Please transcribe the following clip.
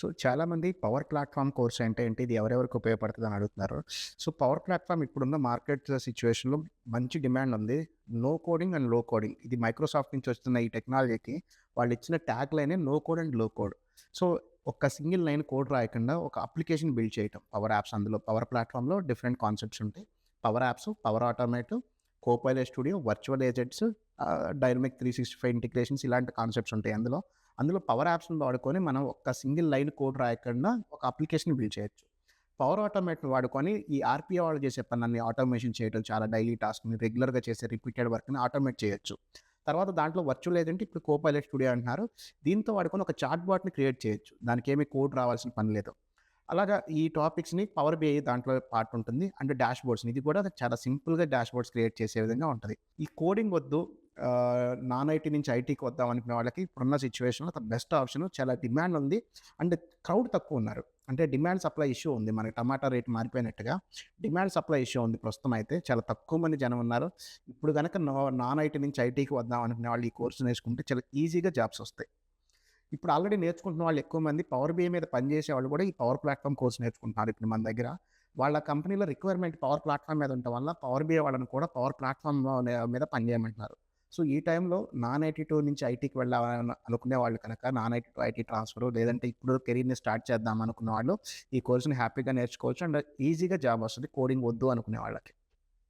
So చాలామంది power platform course అంటే ఏంటి? ఇది ఎవరెవరికి ఉపయోగపడుతుంది అని అడుగుతున్నారు. సో పవర్ ప్లాట్ఫామ్ ఇప్పుడున్న మార్కెట్ సిచ్యువేషన్లో మంచి డిమాండ్ ఉంది. No coding and low coding. ఇది మైక్రోసాఫ్ట్ నుంచి వస్తున్న ఈ టెక్నాలజీకి వాళ్ళు ఇచ్చిన tag లైనే no code and low code. So ఒక సింగిల్ లైన్ కోడ్ రాయకుండా ఒక అప్లికేషన్ బిల్డ్ చేయటం. పవర్ యాప్స్ అందులో పవర్ ప్లాట్ఫామ్లో డిఫరెంట్ కాన్సెప్ట్స్ ఉంటాయి. Power apps power automotive copilot studio virtual agents dynamic three sixty five integrations ఇలాంటి కాన్సెప్ట్స్ ఉంటాయి అందులో. అందులో పవర్ యాప్స్ని వాడుకొని మనం ఒక సింగిల్ లైన్ కోడ్ రాయకుండా ఒక అప్లికేషన్ బిల్డ్ చేయొచ్చు. పవర్ ఆటోమేట్ని వాడుకొని ఈ ఆర్పిఐ వాళ్ళు చేసే పనులన్నీ ఆటోమేషన్ చేయడం చాలా డైలీ టాస్క్ని రెగ్యులర్గా చేసే రిపీటెడ్ వర్క్ని ఆటోమేట్ చేయొచ్చు. తర్వాత దాంట్లో వర్చువల్ ఏజెంట్ ఇప్పుడు కోపైలట్ స్టూడియో అంటున్నారు. దీంతో వాడుకొని ఒక చాట్ బాట్ని క్రియేట్ చేయొచ్చు. దానికి ఏమీ కోడ్ రావాల్సిన పని లేదు. అలాగా ఈ టాపిక్స్ని పవర్ బిఐ దాంట్లో పార్ట్ ఉంటుంది. అండ్ డాష్ బోర్డ్స్ని ఇది కూడా చాలా సింపుల్గా డాష్ బోర్డ్స్ క్రియేట్ చేసే విధంగా ఉంటుంది. ఈ కోడింగ్ వద్దు. నాన్ ఐటీ నుంచి ఐటీకి వద్దాం అనుకునే వాళ్ళకి ఇప్పుడున్న సిచ్యువేషన్లో బెస్ట్ ఆప్షన్ చాలా డిమాండ్ ఉంది. అండ్ క్రౌడ్ తక్కువ ఉన్నారు. అంటే డిమాండ్ సప్లై ఇష్యూ ఉంది. మనకి టమాటా రేట్ మారిపోయినట్టుగా డిమాండ్ సప్లై ఇష్యూ ఉంది ప్రస్తుతం అయితే. చాలా తక్కువ మంది జనం ఉన్నారు. ఇప్పుడు కనుక నాన్ ఐటీ నుంచి ఐటీకి వద్దాం అనుకునే వాళ్ళు ఈ కోర్సు నేర్చుకుంటే చాలా ఈజీగా జాబ్స్ వస్తాయి. ఇప్పుడు ఆల్రెడీ నేర్చుకుంటున్న వాళ్ళు ఎక్కువ మంది పవర్ బిఐ మీద పనిచేసే వాళ్ళు కూడా ఈ పవర్ ప్లాట్ఫామ్ కోర్స్ నేర్చుకుంటున్నారు ఇప్పుడు మన దగ్గర. వాళ్ళ కంపెనీలో రిక్వైర్మెంట్ పవర్ ప్లాట్ఫామ్ మీద ఉండటం వల్ల పవర్ బిఐ వాళ్ళని కూడా పవర్ ప్లాట్ఫామ్ మీద పనిచేయమంటున్నారు సో ఈ టైంలో నాన్ ఐటీ టూ నుంచి ఐటీకి వెళ్ళాలని అనుకునే వాళ్ళు కనుక non IT to IT transfer లేదంటే ఇప్పుడు కెరీర్ని స్టార్ట్ చేద్దాం అనుకున్న వాళ్ళు ఈ కోర్సుని హ్యాపీగా నేర్చుకోవచ్చు అండ్ ఈజీగా జాబ్ వస్తుంది కోడింగ్ వద్దు అనుకునే వాళ్ళకి.